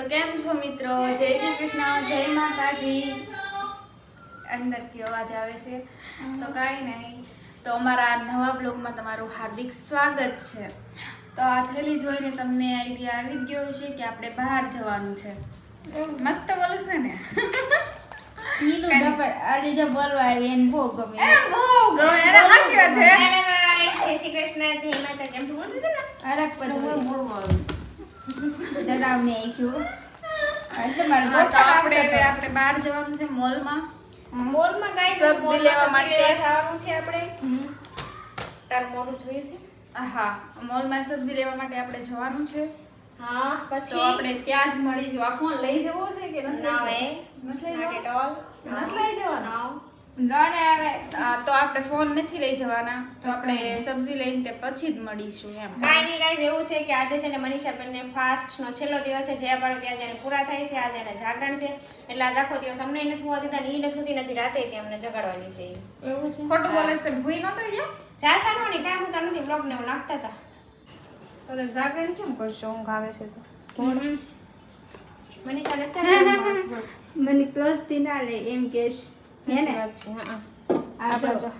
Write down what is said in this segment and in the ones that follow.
તો કેમ છો મિત્રો? જય શ્રી કૃષ્ણ જય માતાજી. અંદરથી અવાજ આવે છે. તો કાંઈ નહીં. તો અમારા નવા બ્લોગમાં તમારું હાર્દિક સ્વાગત છે. તો આ થેલી જોઈને તમને આઈડિયા આવી જ ગયો હશે કે આપણે બહાર જવાનું છે. મસ્ત બોલું છે ને. આજે જે બોલવા આવી એને બહુ ગમે. બહુ ગમે. અરે વાત છે. જય શ્રી કૃષ્ણ જય માતાજી. એમ તો બોલતી હતી ને? ડરાવને આખ્યું આપણે હવે આપણે બહાર જવાનું છે મોલમાં. મોલમાં ગાય સબ્જી લેવા માટે. જવાનું છે આપણે. હમ. તારું મોઢું જોયું છે હા મોલમાં સબ્જી લેવા માટે આપણે જવાનું છે. હા પછી? આપણે ત્યાં જ મળી આ ફોન લઈ જવો છે કે નથી લઈ જવો? જવો? નથી લઈ જવાના? ના. લોને આવે આ તો આપણે ફોન નથી લઈ જવાના. તો આપણે સબ્જી લઈને તે પછી જ મળીશું એમ. કાંઈ નહીં guys, એવું છે કે આજે છે ને મનીષા બંને ફાસ્ટ નો છેલ્લો દિવસ છે. જયા પાડો ત્યાં જેને પૂરા થાય છે આજે એને જાગરણ છે. એટલે આજ આખો દિવસ અમને નથી હોવા દીધા ને ઈ નથી હોતી ને હજી રાતે તે અમને જગાડવાની છે. એવું છે? ખોટું બોલે છે ભૂઈ નતો ગયા? જા ને કાંઈ હું નથી બ્લોગ ને એવું નાખતા હતા તો. તમે જાગરણ કેમ કરશો? ઊંઘ આવે છે તો. મનીષા નથી મને ક્લોઝથી ના લે એમ કેશ. હે ને? વાત છે હા આ જો.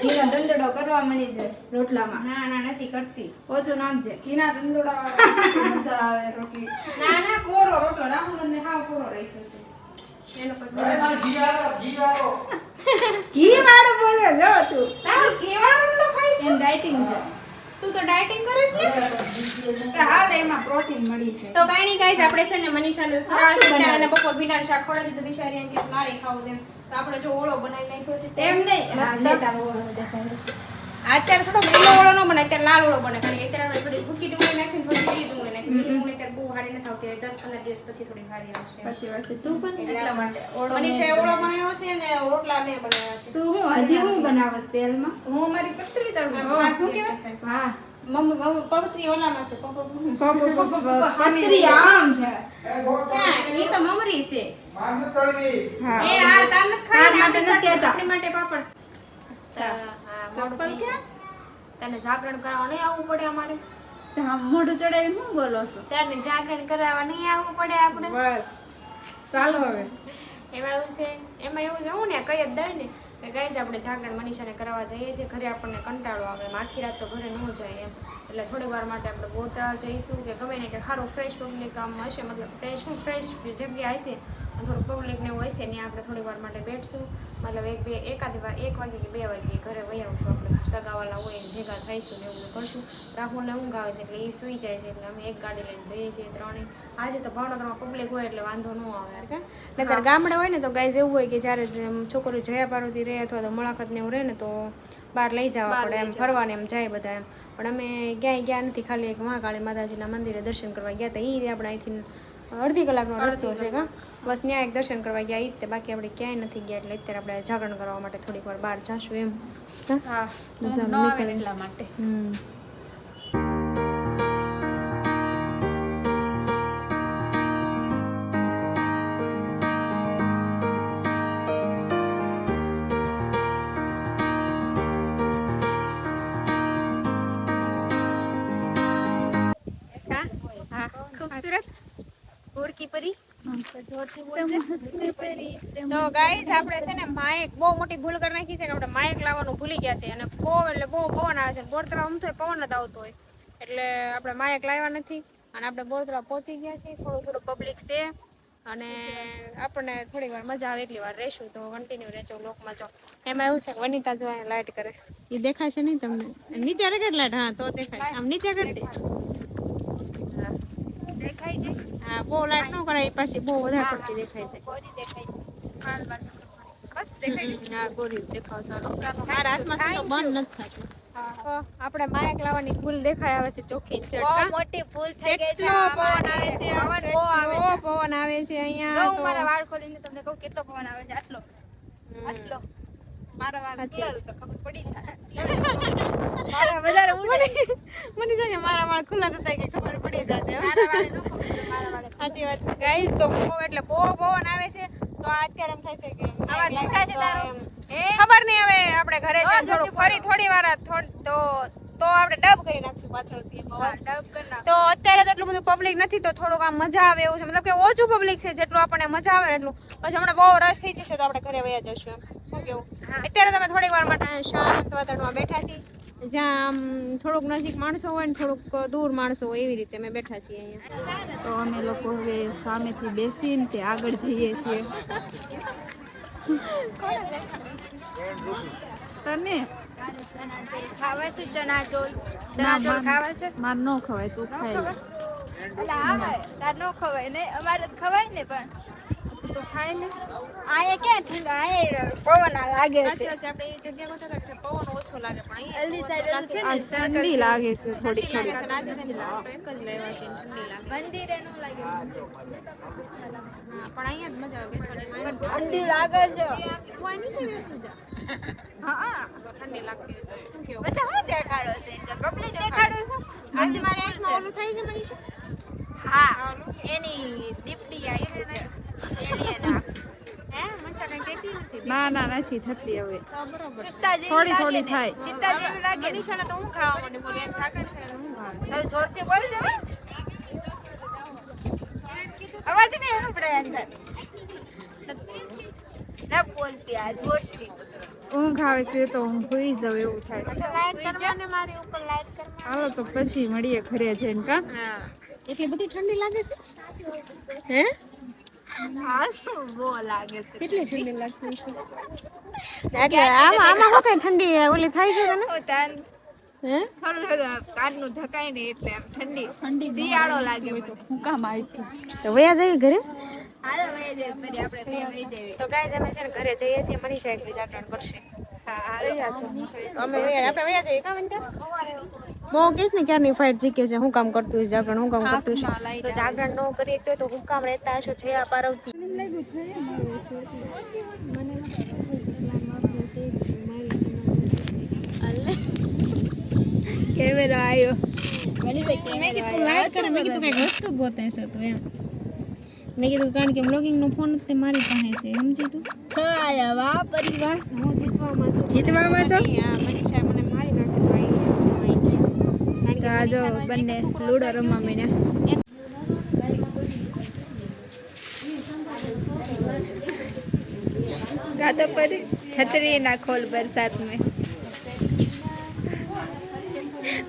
ઘીનો દંદડો કરવા મળી જાય રોટલામાં. ના ના નથી કરતી. ઓછો નાખજે ઘીના વાળા મજા આવે રોટલી. ના ના કોરો રોટલો. રાહુલ ને હાવ કોરો રાખ્યો છે. એનો પછી ઘી વાળો બોલે જો તું. ઘી વાળો રોટલો ખાઈશ એમ ડાયટિંગ છે. તું તો ડાયટિંગ કરીશ ને? તો એમાં પ્રોટીન મળી છે. તો કાઈ નહીં ગાઈસ આપણે છે ને મનીષાનું ફરાળ છે એને બપોર ભીંડાનું શાક ખવડાવી દીધું બિચારી એમ કે મારે ખાવું તેમ તો આપણે જો ઓળો બનાવી નાખ્યો છે એમ નહીં. મસ્ત. તારો ઓળો દેખાય. અત્યારે થોડો લીલો ઓળો ન બને અત્યારે લાલ ઓળો બને. કારણ કે અત્યારે થોડી ભૂકી ડુંગળી નાખીને થોડી લીલી ડુંગળી નાખી ડુંગળી અત્યારે બહુ સારી નથી આવતી દસ પંદર દિવસ પછી થોડી સારી આવશે. સાચી વાત છે. તું પણ એટલા માટે ઓળો મનીષાએ ઓળો બનાવ્યો છે ને રોટલા મેં બનાવ્યા છે. તું હું હજી હું બનાવસ તેલમાં? હું મારી પતરી તળું હા, શું શું કહેવાય? હા. મમ્મી મમ્મી ઓલામાં છે પપ્પા પતરી આમ છે. ક્યાં ઈ તો મમરી છે. હા. એ આ તાર નથી તાર માટે નથી કહેતા. આપણી માટે પાપડ. અચ્છા હા મોઢું ચપ્પલ થઈ તને જાગરણ કરાવવા નહીં આવવું પડે અમારે? મોઢું ચડાવી શું બોલો છો? તને જાગરણ કરાવવા નહીં આવવું પડે આપણે? બસ. ચાલો હવે. એમાં એવું છે એમાં એવું છે હું ને કઈ જ દઈ ને કે જ આપણે જાગરણ મનીષાને કરાવવા જઈએ છીએ ઘરે આપણને કંટાળો આવે એમ આખી રાત તો ઘરે ન જાય એમ. એટલે થોડી વાર માટે આપણે બોતરા જઈશું કે ગમે ને કે સારું ફ્રેશ પબ્લિક આમ હશે મતલબ ફ્રેશ હું ફ્રેશ જગ્યા હશે થોડું પબ્લિક ને હોય છે ને આપણે થોડી વાર માટે બેઠશું. મતલબ એક બે એકાદ વાર એક વાગે કે બે વાગે ઘરે વહી આવશું આપણે. સગાવાલા હોય ને ભેગા થઈશું ને એવું બધું કરશું. રાહુલને ઊંઘ આવે છે એટલે એ સૂઈ જાય છે એટલે અમે એક ગાડી લઈને જઈએ છીએ ત્રણેય. આજે તો ભાવનગરમાં પબ્લિક હોય એટલે વાંધો ન આવે કે. નહીતર ગામડે હોય ને તો ગાય એવું હોય કે જ્યારે છોકરો જયા પાર્વતી રહે અથવા તો મુલાકાત ને એવું રહે ને તો બહાર લઈ જવા પડે એમ ફરવાને એમ જાય બધા એમ. પણ અમે ક્યાંય ગયા નથી ખાલી એક મહાકાળી માતાજીના મંદિરે દર્શન કરવા ગયા હતા એ આપણે અહીંથી અડધી કલાકનો રસ્તો છે કા. બસ ત્યાં એક દર્શન કરવા ગયા તે બાકી આપણે ક્યાંય નથી ગયા એટલે અત્યારે આપણે જાગરણ કરવા માટે થોડીક વાર બહાર જાશું એમ. હા? એટલા માટે. હમ. તો ગાઈસ આપણે છે ને માયક બહુ મોટી ભૂલ કરી નાખી છે કે આપણે માયક લાવવાનું ભૂલી ગયા છે. અને બહુ એટલે બહુ પવન આવે છે. બોરતરા આમ તો પવન જ આવતો હોય. એટલે આપણે માયક લાવ્યા નથી. અને આપણે બોરતરા પહોંચી ગયા છીએ. થોડું થોડું પબ્લિક છે. અને આપણને થોડી વાર મજા આવે એટલી વાર રહેશું. તો કન્ટિન્યુ રહેજો લોકમાં જો. એમાં એવું છે કે વનિતા જો અહીંયા લાઇટ કરે. એ દેખાય છે નહીં તમને? નીચે રાખે લાઇટ હા તો દેખાય. આમ નીચે કરી દે. હા બહુ લાઇટ ન કરાય પાછી બહુ વધારે પડતી દેખાય છે. બસ દેખાય હમ, હા ગોરી દેખાવ સારો. મારા હાથમાં તો બંધ નથી થતું. આપણે માયક લાવવાની ભૂલ દેખાય આવે છે ચોખ્ખી જ મોટી ફૂલ થઈ ગઈ છે. પવન આવે છે પવન બહુ આવે છે. પવન આવે છે અહીંયા તો. મારા વાળ ખોલીને તમને કહું કેટલો પવન આવે છે. આટલો. આટલો. મને છે કે મારા વાળ ખુલ્લા થતા કે ખબર પડી જાતે હો. મારા વાળે ન ખબર પડે, મારા વાળે સાચી વાત છે. ગાઈસ તો બહુ એટલે બહુ પવન આવે છે. તો અત્યારે એમ થાય છે કે આવાજ સંભળાય છે તારો? ખબર નહીં હવે આપણે ઘરે થોડું ફરી થોડી વાર તો તો આપણે ડબ કરી નાખશું પાછળથી તો અત્યારે તો એટલું બધું પબ્લિક નથી તો થોડુંક આમ મજા આવે એવું છે. મતલબ કે ઓછું પબ્લિક છે જેટલું આપણને મજા આવે એટલું. પછી હમણાં બહુ રશ થઈ જશે તો આપણે ઘરે વયા જશું શું કેવું? અત્યારે તમે થોડીક વાર માટે શાંત વાતાવરણમાં બેઠા છીએ. જ્યાં થોડુંક નજીક માણસો હોય ને થોડુંક દૂર માણસો હોય એવી રીતે અમે બેઠા છીએ અહીંયા. તો અમે લોકો હવે સામેથી બેસીને તે આગળ જઈએ છીએ. તને? ખાવા છે ચણા ચોલ ચણા ચોલ ખાવા છે? માર ન ખવાય તું ખાય એટલે હા તાર નો ખવાય ને અમારે તો ખવાય ને પણ. તું ખાઈ લે આયા ક્યાં ઠંડા આયા પવન આ લાગે છે. સાચી વાત છે આપણે એ જગ્યા પર છે. પવન ઓછો લાગે પણ અહીંયા અલી સાઈડ ઓલું છે આ ને સર્કલ ઠંડી લાગે છે થોડી ઠંડી થોડી લાગે છે ને આજે નથી લાગતું. એક જ લેવા છે ને ઠંડી લાગે મંદિરે નો લાગે હા પણ અહીંયા જ મજા આવે બેસવાની. મારે ઠંડી લાગે છે. તું આ નીચે બેસી જા. હા તો ઠંડી લાગતી હોય તો શું કેવું? પછી શું દેખાડો છે? પબ્લિક દેખાડો છે? આજે આજુ મારે ફૂલ એકમાં ઓલું થાય છે મનીષા? છે હા એની દીપડી આવી છે. ના ના નથી થતી હવે. થોડી થોડી થાય. ચિત્તા જેવી લાગે. તો હું ખાવા માંડી? બોલી એમ ચાકર છે હું ખાવા જોરથી બોલ જો અવાજ નહીં સંભળાય અંદર. ના બોલતી આ જોરથી. ઊંઘ આવે છે તો હું ભૂઈ જાઉં એવું થાય હાલો તો પછી મળીએ ઘરે જઈને કા? એટલી બધી ઠંડી લાગે છે? હે? આ શું બહુ લાગે છે કેટલી ઠંડી લાગતી છે એટલે આમાં આમાં શું કઈ ઠંડી ઓલી થાય છે તને? ઓ થોડું થોડું કાનનું ઢકાય ને એટલે આમ ઠંડી ઠંડી શિયાળો લાગે. હું આવી તો વયા જઈએ ઘરે? હાલો વહી જાય ફરી આપણે બે વહી જઈએ. તો ગાય અમે છે ને ઘરે જઈએ છીએ મનીષા એક બીજા કરશે. હા હાલો. અમે વયા આપણે વયા જઈએ કા બહુ કેસ ને ક્યારની ફાઇટ જીકે છે? હું કામ કરતું હોય જાગરણ હું કામ કરતું છું તો જાગરણ ન કરીએ તો તો હું કામ રહેતા હશો? જયા પાર્વતી. કેમેરો આવ્યો મેં કીધું લાઈટ કરે મેં કીધું કંઈક વસ્તુ ગોતે છે તું એમ. મેં કીધું કારણ કે બ્લોગિંગ નો ફોન તે મારી પાસે છે સમજી તું? આવ્યો વાહ પરિવાર હું જીતવામાં છું. જીતવામાં છો આ મનીષા મને મારી નાખે તો આવી ગયા. તો આ જો બંને લૂડો રમવા માંડ્યા. ગાતો પર છત્રી ના ખોલ બરસાત મેં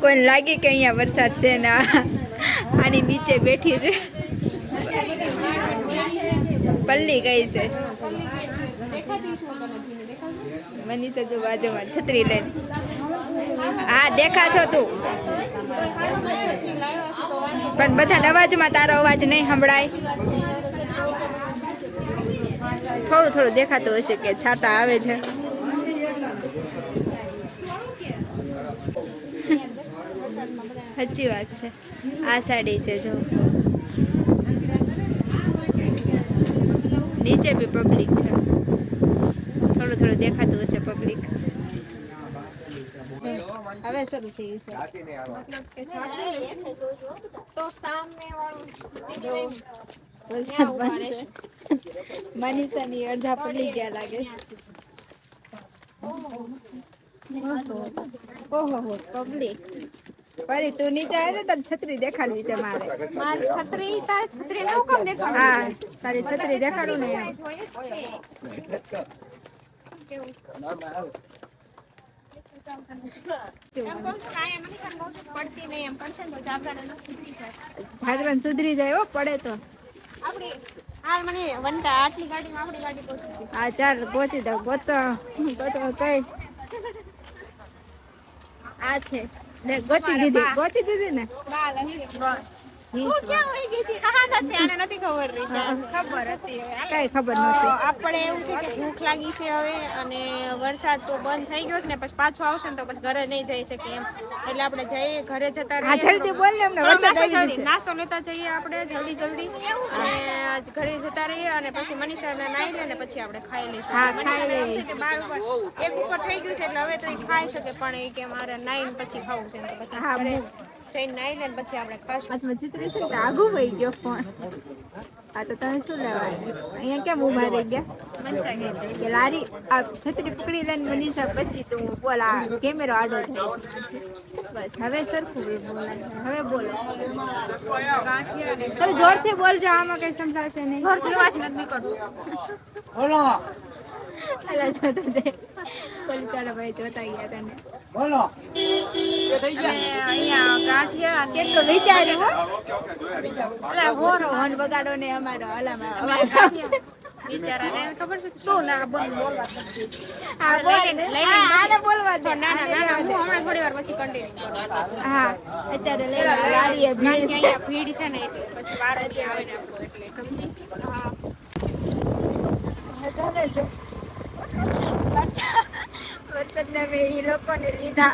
કોઈને લાગે કે અહીંયા વરસાદ છે ને આની નીચે બેઠી છે. પલ્લી ગઈ છે. મનીષા જો બાજુમાં છત્રી લઈને. હા, દેખા છો તું. પણ બધા અવાજમાં તારો અવાજ નહીં સંભળાય. થોડું થોડું દેખાતું હશે કે છાટા આવે છે. સાચી વાત છે. આ સાડી છે, જો. નીચે બી પબ્લિક છે. થોડું થોડું દેખાતું હશે પબ્લિક હવે શરૂ થઈ ગયું છે. તો સામે વાળું વરસાદ બંધ છે મનીષાની અડધા પડી ગયા લાગે. ઓહો. હો પબ્લિક પરી તું નીચે આવે તો છત્રી દેખાડવી છે મારે. મારી છત્રી તારી છત્રી ને કામ દેખાડું? હા તારી છત્રી દેખાડું ને જાગરણ સુધરી જાય હો, પડે તો. હાલ મને પહોંચી હા, ચાલ, પહોંચી દઉં ગોતો ગોતો કઈ? આ છે. ગોતી દીધી ગોતી દીધી ને? વીસ આપણે એવું છે કે ભૂખ લાગી છે હવે અને વરસાદ તો બંધ થઈ ગયો છે ને પછી પાછો આવશે ને તો પછી ઘરે નહીં જઈ શકીએ એમ એટલે આપણે જઈએ ઘરે જતા રહીએ ને નાસ્તો લેતા જઈએ આપણે જલ્દી જલ્દી. અને ઘરે જતા રહીએ અને પછી મનીષાને નાઈ લે ને પછી આપણે ખાઈ કે બાર ઉપર એક ઉપર થઈ ગયું છે એટલે હવે તો ખાઈ શકે પણ એ કે મારે નાઈને પછી ખાવું છે પછી થઈને નાઈ ને પછી આપણે ખાશું હાથમાં છત્રી છે ને તો આગું વહી ગયો ફોન. આ તો તમે શું લેવાનું? અહીંયા કેમ રહી ગયા? છે કે લારી, આ છત્રી પકડી લઈને મનીષા પછી તું બોલ કેમેરો આડો થાય બસ હવે સરખું બોલાય હવે બોલો. તમે જોરથી બોલજો આમાં કઈ સંભળાશે નહીં. બોલો. અલા જો તો જે પોલીસ ચાલો ભાઈ જોતા ગયા તને બોલો. અહીંયા ગાંઠિયા કેટલો વિચાર્યું હો? અલા હોરો. હોન બગાડો ને અમારો અલામાં અવાજ. બિચારાને ખબર છે? તું ના બોલ બોલવા હા બોલ આને બોલવા દે. ના ના ના ના હું હમણાં થોડી વાર પછી કન્ટિન્યુ કરું. હા અત્યારે લઈ લારીએ ભીડ છે. ભીડ છે ને એટલે પછી વાર બી આવે ને એટલે સમજી? હા. વધારે જો. વરસાદ વરસાદના મેં ઈ લોકોને લીધા.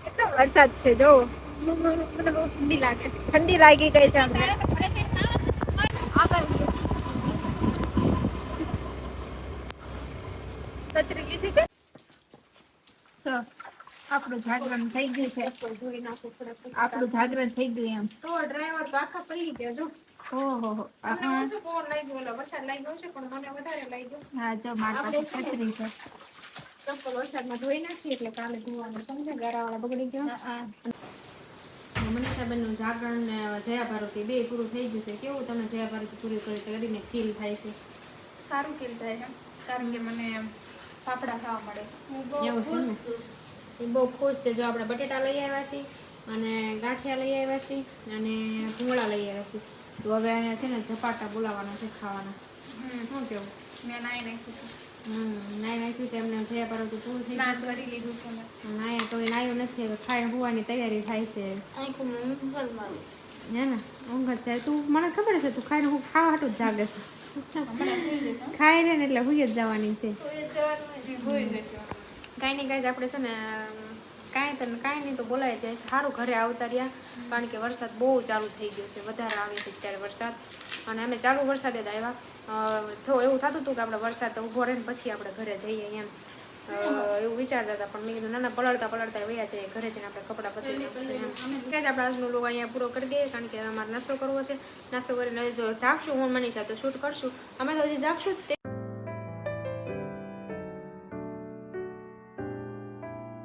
કેટલો વરસાદ છે જો. ઠંડી લાગે. ઠંડી લાગી ગઈ છે અમને. છત્રી લીધી છે? તો આપણું જાગરણ થઈ ગયું છે. આપણું જાગરણ થઈ ગયું એમ. તો ડ્રાઈવર તો આખા પડી ગયા જો. ઓહો વરસાદ લાગ્યો છે પણ મને વધારે લાગ્યો. હા જો મારી પાસે છત્રી છે. ચપ્પલ વરસાદમાં ધોઈ નાખી એટલે કાલે ધોવાનું સમજે ગારાવાળા બગડી ગયો. મનીષાબેનનું જાગરણ ને જયા ભારતી બે પૂરું થઈ ગયું છે. કેવું તમે જયા ભારતી પૂરી કરી કરીને ફીલ થાય છે? સારું ફીલ થાય છે. કારણ કે મને ફાફડા ખાવા મળે. એવું છે ને? એ બહુ ખુશ છે. જો આપણે બટેટા લઈ આવ્યા છીએ અને ગાંઠિયા લઈ આવ્યા છીએ અને ભૂંગળા લઈ આવ્યા છીએ. તો હવે અહીંયા છે ને ઝપાટા બોલાવવાના છે ખાવાના. હમ. શું કેવું? મેં નાઈ નાખ્યું છે. હમ નાઈ નાખ્યું છે એમને જયા પરંતુ પૂરું થઈ કરી લીધું છે છે તો નાયું નથી. હવે ખાઈને હોવાની તૈયારી થાય છે. હે ને? ઊંઘ છે. તું મને ખબર છે તું ખાઈને હું ખાવા હાટું જ જાગે છે. ખાઈ લે ને એટલે હુઈ જ જવાની છે. કાંઈ નહીં કાંઈ આપણે છે ને કાંઈ તો કાંઈ નહીં તો બોલાય જાય સારું ઘરે આવતા રહ્યા કારણ કે વરસાદ બહુ ચાલુ થઈ ગયો છે. વધારે આવે છે અત્યારે વરસાદ. અને અમે ચાલુ વરસાદે જ આવ્યા. અ, એવું થતું હતું કે આપણે વરસાદ ઊભો રહે ને પછી આપણે ઘરે જઈએ એમ. એવું વિચારતા હતા, પણ મેં કીધું, ના ના, પલળતા પલળતા વયા છે ઘરે જઈને આપણે કપડાં બદલી જ આપણે આજનો લોકો અહીંયા પૂરો કરી દઈએ, કારણ કે અમારે નાસ્તો કરવો છે. નાસ્તો કરીને જાગશું, હું મનીષા તો શૂટ કરશું. અમે તો હજી જાગશું જ